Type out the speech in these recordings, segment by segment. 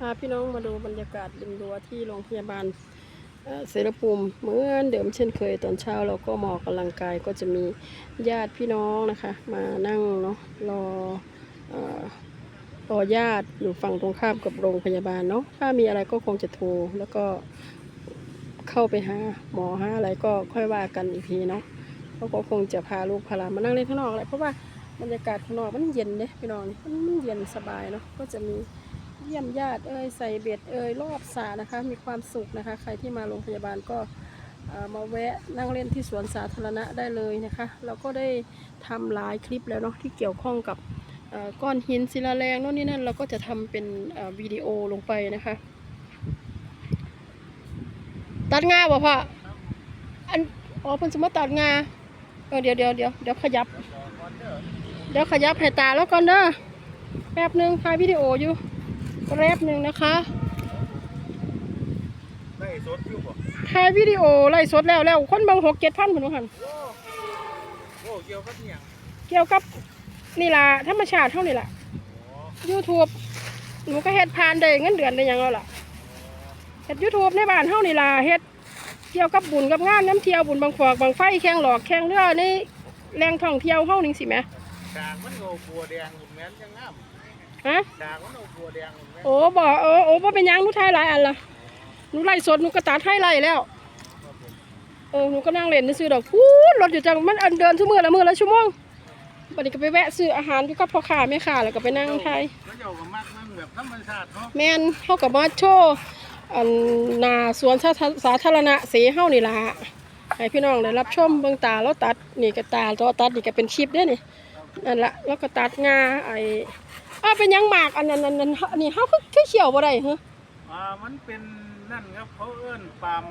พาพี่น้องมาดูบรรยากาศริมรั้วที่โรงพยาบาลเอ่อเสรภูมิเหมือนเดิมเช่นเคยตอนเช้าเราก็มาออกกำลังกายก็จะมีญาติพี่น้องนะคะ มานั่งเนาะรอเอ่อรอญาติอยู่ฝั่งตรงข้ามกับโรงพยาบาลเนาะถ้ามีอะไรก็คงจะโทรแล้วก็เข้าไปหาหมอหาอะไรก็ค่อยว่ากันอีกทีเนาะเขาก็คงจะพาลูกพาหลามานั่งเล่นข้างนอกแหละเพราะว่าบรรยากาศข้างนอกมันเย็นเนี่ยพี่น้องนี่มันเย็นสบายเนาะก็จะมี เยี่ยมญาติเอ่ยใส่เบ็ดเอ่ยรอบสระนะคะ มีความสุขนะคะ ใครที่มาโรงพยาบาลก็มาแวะนั่งเล่นที่สวนสาธารณะได้เลยนะคะ เราก็ได้ทำหลายคลิปแล้วเนาะที่เกี่ยวข้องกับก้อนหินศิลาแรงโน่นนี่นั่นเราก็จะทำเป็นวิดีโอลงไปนะคะ ตัดงาบ่พ่ออันอ๋อเพิ่นจะมาตัดงาเออเดี๋ยวเดี๋ยวเดี๋ยวเดี๋ยวขยับ เดี๋ยวขยับให้ตาแล้วก่อนเด้อแป๊บหนึงถ่ายวิดีโออยู่ แรบหนึ่งนะคะได้สดอยู่บ่ถ่ายวิดีโอไล่สดแล้วแล้วคนเบางหกเจ็ดพันผนหันโอ้โอ้เกี่ยวกับเนี่ยงเกี่ยวกับนี่ล่ะธรรมชาติเท่านี่ล่ะอ๋อ YouTube หนูก็เฮ็ดผ่านได้เงินเดือนได้หยังแล้วล่ะเฮ็ด YouTube ในบ้านเท่านี่ล่ะเฮ็ดเกี่ยวกับบุญกับงานน้ำเที่ยวบุญบางฟอกบางไฟแข่งหลอกแข่งเรือในแหล่งท่องเที่ยวเฮานี่สิแหมดางมันเอาบัวแดงหุ่นแม่นยังงาม ฮะดางมันเอาบัวแดงหุ่นแม่นโอ้บ่เออโอ้บ่เป็นหยังหนูถ่ายหลายอันล่ะหนูไล่สดหนูก็ตัดให้ไล่แล้วครับผมเออหนูก็นั่งเล่นซื้อดอกพูดรถอยู่จังมันอันเดินชั่วโมงละมือละชั่วโมงบัดนี้ก็ไปแวะซื้ออาหารอยู่กับพ่อค้าแม่ค้าแล้วก็ไปนั่งไทยแล้วเจ้าก็มักนั่งแบบธรรมชาติเนาะแม่นเฮากับมาโชว์อันหนาสวนสาธาสาธารณะเสเฮานี่ล่ะให้พี่น้องได้รับชมเบิ่งตาแล้วตัดนี่ก็ตาตัวตัดนี่ก็เป็นคลิปเด้อนี่ นั่นละแล้วก็ตัดงาไอ้อ้าวเป็นหยังหมากอันนั้นอันนั้นอันนี้เฮาคือคือเขียวบ่ได้ฮะอ่ามันเป็นนั่นครับเขาเอิ้นปาล์ม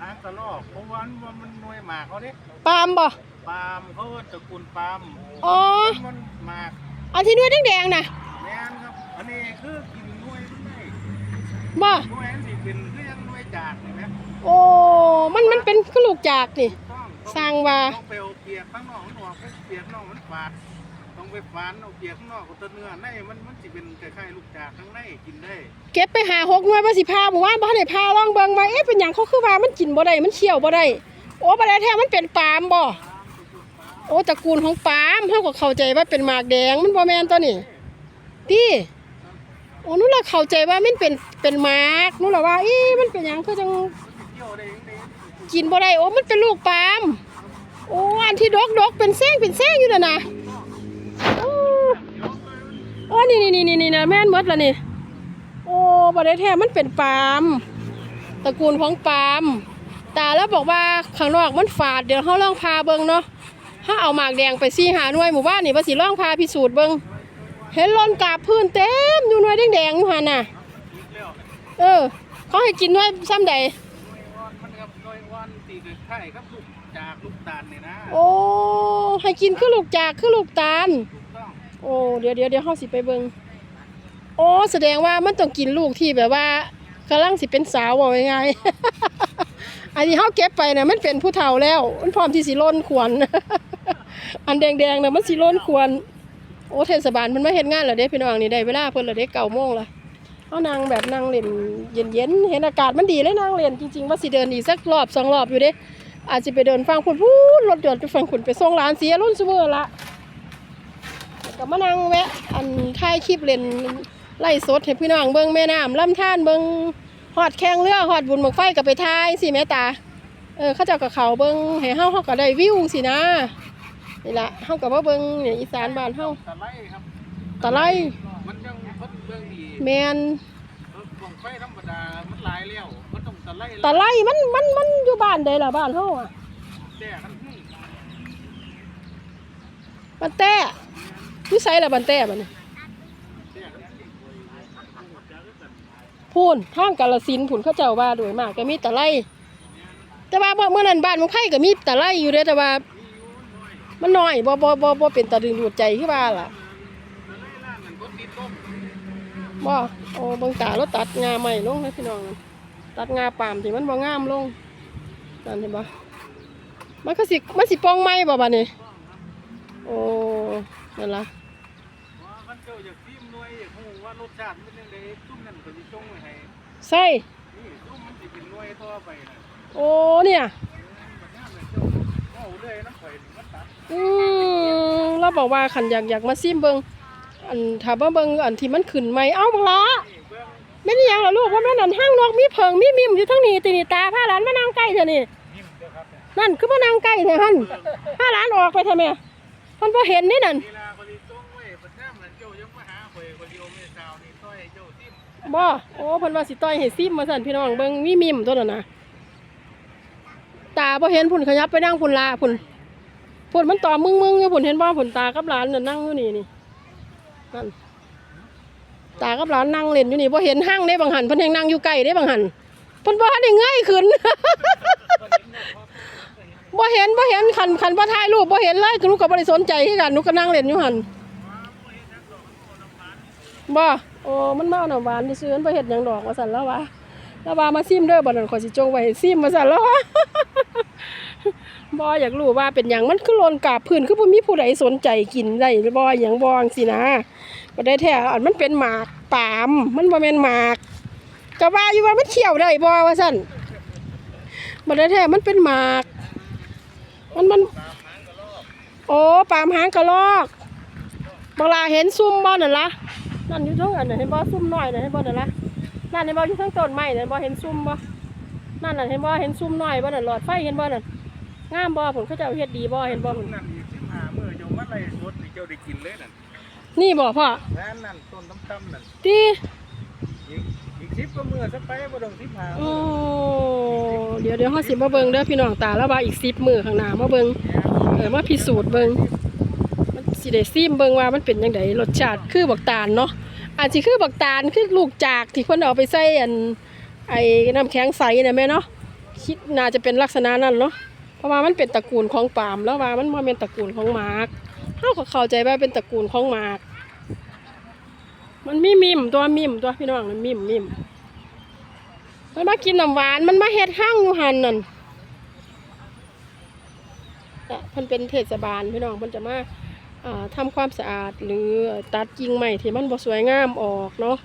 หางกระรอกเพราะว่ามันมันหน่วยหมากเขาเด้ปาล์มบ่ปาล์มเขาเอิ้นตระกูลปาล์มอ๋อมันหมากอันที่ด้วยแดงๆน่ะแม่นครับอันนี้คือกินหน่วยมันได้บ่หน่วยอันสิเป็นคือยังหน่วยจากนี่แหมโอ้ มันมันเป็นกระลูกจากนี่ต้องสร้างว่าต้องไปเอาเปียกข้างนอกมันออกไปเปียกข้างนอกมันฝาด ต้องไปฝานเอาเปียกข้างนอกกับตัวเนื้อในมันมันสิเป็นคล้ายๆลูกจากข้างในกินได้เก็บไปหาหกหน่วยว่าสิพาหมู่บ้านบ่ทันได้พาลองเบิ่งว่าเอ๊ะเป็นหยังเขาคือว่ามันกินบ่ได้มันเคี่ยวบ่ได้โอ้บ่ได้แท้มันเป็นปาล์มบ่โอ้ตระกูลของปาล์มเฮาก็เข้าใจว่าเป็นหมากแดงมันบ่แม่นตัวนี้ติโอ้นูละเข้าใจว่ามันเป็นเป็นหมากนูละว่าเอ๊ะมันเป็นหยังคือจังกินบ่ได้โอ้มันเป็นลูกปาล์มโอ้อันที่ดกดกเป็นแซงเป็นแซงอยู่น่ะนะ อ้นี่นี่นี่นี่นะแม่นหมดละนี่ โอ้บได้แท้มันเป็นปาล์มตระกูลของปาล์มตาแล้วบอกว่าข้างนอกมันฝาดเดี๋ยวเขาลองพาเบิงเนาะถ้าเอาหมากแดงไปซี่หาหน่วยหมู่บ้านนี่ว่าสิลองพาพิสูจน์เบิงเห็นหลนกาบพื้นเต็มอยู่หน่วยแดงๆอยู่หันน่ะกินแล้วเออ เขาให้กินหน่วยซ้ำใดหน่วยอ่อนมันกับหน่วยอ่อนตีกับไข่ครับลูกจากลูกตาลนี่นะโอ้ให้กินคือลูกจากคือลูกตาลถูกต้อง โอ้เดี๋ยวเดี๋ยวเดี๋ยวเขาสิไปเบิงโอ้แสดงว่ามันต้องกินลูกที่แบบว่ากำลังสิเป็นสาวว่าไง่ายๆอันนี้เขาเก็บไปเนี่ยมันเป็นผู้เฒ่าแล้ว มันพร้อมที่สิล้นควรอันแดงๆเนี่ยมันสิล้นควรโอ้เทศบาลมันไมาเห็นงานแล้วเด้พี่น้องนี่ได้เวลาเพิ่นแล้วเด้เก้าโมงละเอานางแบบนางเล่นเย็นๆเห็นอากาศมันดีเลยนางเล่นจริงๆว่าสิเดินอีกสักรอบสองรอบอยู่เด้อาจจะไปเดินฟังคุณพูดรถยนต์ไปฟังคุณไปส่งร้านเสียรุ่นซูเมอร์ละ ก็มานั่งแวะ อันถ่ายคลิปเล่นไล่สดให้พี่น้องเบิ่งแม่น้ำลำธารเบิ่งฮอดแข่งเรือฮอดบุญบังไฟก็ไปถ่ายสิแม่ตา เออเขาเจ้าก็เขาเบิ่งให้เฮาเฮาก็ได้วิวสินะนี่ล่ะเฮาก็มาเบิ่งเนี่ยอีสานบ้านเฮาตะไลครับตะไลมันยังเพิ่นเบิ่งดีแม่นเออของไฟธรรมดามันหลายแล้วมันต้องตะไลตะไลมันมันมันอยู่บ้านใดล่ะบ้านเฮาอะแต่กันหึ่งบ้านแต้ อยู่ไสล่ะบ้านแต้บัดนี้แต่กันหึ่งพูนทางกาฬสินผุนเขาเจ้าว่าโดยมากก็มีตะไลแต่ว่าเมื่อนั้นบ้านมันไข่ก็มีตะไลอยู่เด้แต่ว่า มันน้อยบ่บ่บ่บ่เป็นตะดึงดูดใจคือว่าล่ะตะไลล่างนั่นก็ติดต้มบ่โอ้บิ่งตาแล้วตัดงาใหม่ลงให้พี่น้อง ตัดงาปามที่มันบ่งามลงนั่นเห็นบ่มันก็สิมันสิปองไหมบ่บัดนี้โอ้นั่นล่ะว่ามัน เจ้าอยากซิมหน่วยอยากฮู้ว่ารสชาติมันเป็นจังไดซุ่มนั่นก็สิจงไว้ให้ใส่นี่ซุ่มมันสิเป็นหน่วยต่อไปน่ะโอ้เนี่ย บัดยามนั้นเจ้าเอาเรื่อยน้ำข่อยนี่มันตัดอืมเราบอกว่าขันอยากอยากมาซิมเบิงอันถ้าบ่เบิงอันที่มันขึ้นใหม่เอ้าบังละนี่เบิ่งแม่นอีหยังล่ะลูกว่าแม่นอันห้างนอกมีเพิงมีมิมอยู่ทั้งนี้ตินี่ตาพาหลานมานั่งใกล้เถอะนี่ยิ้มเด้อครับเนี่ยนั่นคือมานั่งใกล้เถอะหั่นพาหลานออกไปทำไมเพิ่นบ่เห็นนี่นั่น เวลาเหมือนโจยังมาหาข่อยบ่สิเอาแม่สาวนี่ต้อยให้เจ้าซิมบ่โอ้เพิ่นว่าสิต่อยให้ซิมมาสั่นพี่น้องเบิ่งมีมิมตัวนั้นนะตาบ่เห็นพุ่นขยับไปนั่งพุ่นลาพุ่นพุ่นมันต่อมึงๆอยู่พุ่นเห็นบ่พุ่นตากับหลานน่ะนั่งอยู่นี่นี่นั่นตากับหลานนั่งเล่นอยู่นี่บ่เห็นห้างเด้บางหันเพิ่นยังนั่งอยู่ใกล้เด้บางหันเพิ่นบ่ได้เงยขึ้นบ่เห็นบ่เห็นคันคันบ่ถ่ายรูปบ่เห็นเลยหนูก็บ่ได้สนใจคือกันหนูก็นั่งเล่นอยู่หั่น บ่โอ้มันมาเอาน้ำหวานซื่อๆมันบ่เฮ็ดหยังดอกว่าซั่นแล้ววะแล้วว่ามาซิมเด้อบ่นั่นขอยสิจงไว้ให้ซิมว่าซั่นแล้ววะบ่อยากรู้ว่าเป็นหยังมันคือหล่นกาบพื้นคือบ่มีผู้ใดสนใจกินได้บ่หยังบ่จังซี่นะบ่ได้แท้อันมันเป็นหมากปาล์มมันบ่แม่นหมากก็ว่าอยู่ว่ามันเคี่ยวได้บ่ว่าซั่นบ่ได้แท้มันเป็นหมาก มันมันโอ้ปาล์มหางกระรอกบางลาเห็นซุ่มบ่นั่นละ นั่นอยู่เทั้งอันน่ะเห็นบ่ซุ่มน้อยน่ะเห็นบ่นั่นละนั่นเห็นบ่อยู่เทั้งต้นไม้น่ะเห็นบ่เห็นซุ่มบ่นั่นน่ะเห็นบ่เห็นซุ่มน้อยบ่นั่นหลอดไฟเห็นบ่นั่นงามบ่ผลเขาเจ้าเฮ็ดดีบ่เห็นบ่ผลนั่นอีก15มื้อเจ้ามาไล่สดนี่เจ้าได้กินเลยนั่นนี่บ่พ่อแม่นนั่นต้นต่ำๆนั่นตีอีกอีก10กว่ามื้อสักไปบ่ต้อง15โอ้มื้อเดี๋ยวเดี๋ยวเฮาสิมาเบิ่งเด้อพี่น้องตาแล้วว่าอีก10มื้อข้างหน้ามาเบิ่งเออมาพิสูจน์เบิ่งมัน สิได้ซิมเบิ่งว่ามันเป็นจังไดรสชาติคือบักตาลเนาะอาจสิคือบักตาลคือลูกจากที่เพิ่นเอาไปใส่อันไอ้น้ำแข็งใสน่ะแม่เนาะคิดน่าจะเป็นลักษณะนั้นเนาะเพราะว่ามันเป็นตระกูลของปาล์มแล้วว่ามันบ่แม่นตระกูลของหมากเฮาก็เข้าใจว่าเป็นตระกูลของหมากมันมีมิมตัวมิมตัวพี่น้องมันมิมมิมมันมากินน้ำหวานมันมาเฮ็ดห้างอยู่หันนั่นอะพิ่นเป็นเทศบาลพี่น้องเพิ่นจะมา อ่าทำความสะอาดหรือตัดกิ่งใหม่ที่มันบ่สวยงามออกเนาะ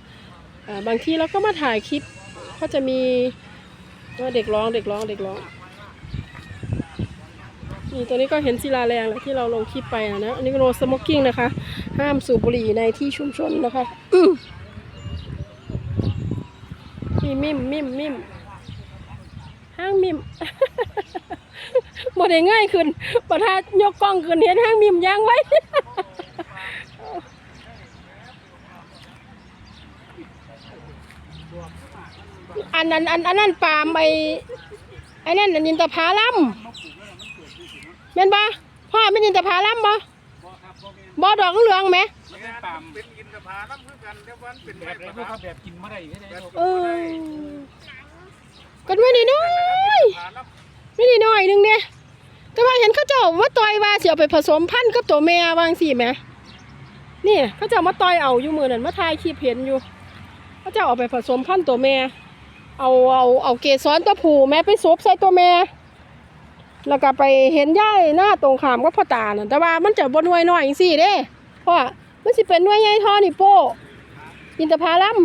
บางทีเราก็มาถ่ายคลิปก็จะมีเด็กร้องเด็กร้องเด็กร้องนี่ตัวนี้ก็เห็นศิลาแรงแหละที่เราลงคลิปไปอะนะอันนี้โนสโมกกิ้งนะคะ ห้ามสูบบุหรี่ในที่ชุมชนนะคะนี่มิมมิมมิมห้างมิม บ่ได้ง่ายขึ้นบ่ถ้ายกกล้องขึ้นเห็นห้างมิมยางไว้ อันนั้นอันอันนั้นปาล์มไอ้ไอ้นั่นอันนินตภาลัมแม่นบ่พ่อแม่นนินตภาลัมบ่บ่ครับบ่แม่นบ่ดอกเหลืองไหมไม่ได้ปามเป็นอินทผลัมคือกันแต่ว่ามันเป็นแบแบบบไหนประพวกทัเขาบแบบกินเมื่อไหร่ไม่ได้แบบลูกเออกันไว้นิดหน้อย ผลัม ไม่นิดหน่ อยนึงเนี่ยแต่ว่าเห็นเขาเจ้าว่าต่อยว่าเสิเอาไปผสมพันธุ์กับตัวแม่วางสิแหมนี่เขาเจ้ามาต่อยเอาอยู่มือนั่นมาถ่ายคลิปเห็นอยู่เขาเจ้าเอาไปผสมพันธุ์ตัวแม่เอาเอาเอาเกสรตัวผู้แม่ไปซบใส่ตัวแม่แล้วก็ไปเห็นย่ายหน้าตรงขามก็พ่อตาน่ะแต่ว่ามันจะบนหน่วยหน้อยจังซี่เด้เพราะว่ามันสิเป็นหน่วยใหญ่ท่อนี่โป้อินทผลัม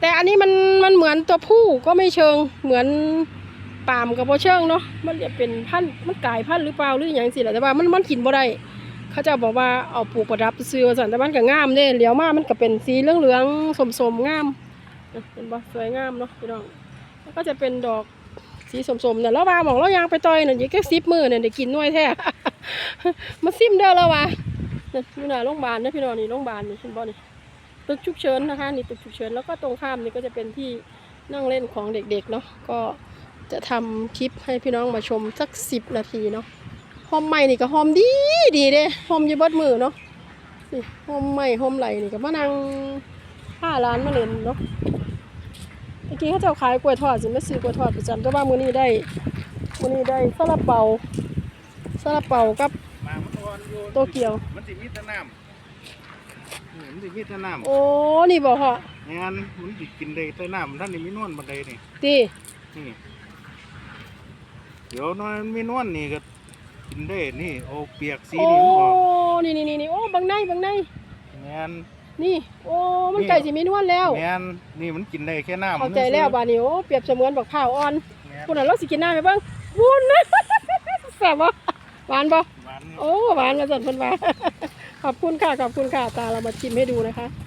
แต่อันนี้มันมันเหมือนตัวผู้ก็ไม่เชิงเหมือน ปาล์มกับโบเชิงเนาะมันจะเป็นพันธุ์มันกลายพันธุ์หรือเปล่าหรืออย่างสิแหละแต่ว่ามันมันกินบ่ได้เขาจะบอกว่าเอาปลูกประดับซื้อว่าสันแต่มันก็งามเด้เหลียวมามันก็เป็นสีเหลืองเหลืองๆสมๆงามเห็นบ่สวยงามเนาะพี่น้องแล้วก็จะเป็นดอกสีสมๆเนี่ยแล้วว่าบอกเรายางไปต่อยเนี่ยยี่แค่สิบมือเนี่ยได้กินน่วยแท้มาซิมเด้อแล้วว่าเนี่ยอยู่หน้าโรงพยาบาลนะพี่น้องนี่โรงพยาบาลนี่เห็นบ่นี่ตึกฉุกเฉินนะคะนี่ตึกฉุกเฉินแล้วก็ตรงข้ามนี่ก็จะเป็นที่นั่งเล่นของเด็กๆเนาะก็ จะทำคลิปให้พี่น้องมาชมสักสิบนาทีเนาะหอมใหม่นี่ก็หอมดีดีเด้หอมอยู่เบดมือเนาะนี่หอมใหม่หอมไหลนี่ก็มานั่งห้าร้านมาเล่นเนาะเมื่อกี้เขาเจ้าขายกล้วยทอดสิไม่ซื้อกล้วยทอดประจำแต่ว่ามื้อนี้ได้มื้อนี้ได้ซาลาเปาซาลาเปากับหมามันอ่อนอยู่โตเกียว มันสิมีแต่น้ำนี่มันสิมีแต่น้โอ้ นี่บ่พ่อำงานมันสิกินได้แต่น้ำท่านนี่มีนวลบันไดนี่ตินี่เดี๋ยวน้อยมันมีนวลนี่ก็กินได้นี่เอาเปียกสีโอ้นี่มันออกนี่นี่นี่นี่โอ้บางในบางในงานนี่โอ้มันไก่สิมีนวลแล้วแม่นนี่มันกินได้แค่น้ำเข้าใจแล้วบาดนี้โอ้เปรียบเสมือนบักพร้าวอ่อนแม่นคุณน่ะเราสิกินน้ำไปเบิ่งวุ้นนะ แซ่บบ่หวานบ่ หวาน โอ้หวานมาสั่นเพิ่นว่า ขอบคุณค่ะ ขอบคุณค่ะ ตาเรามาชิมให้ดูนะคะ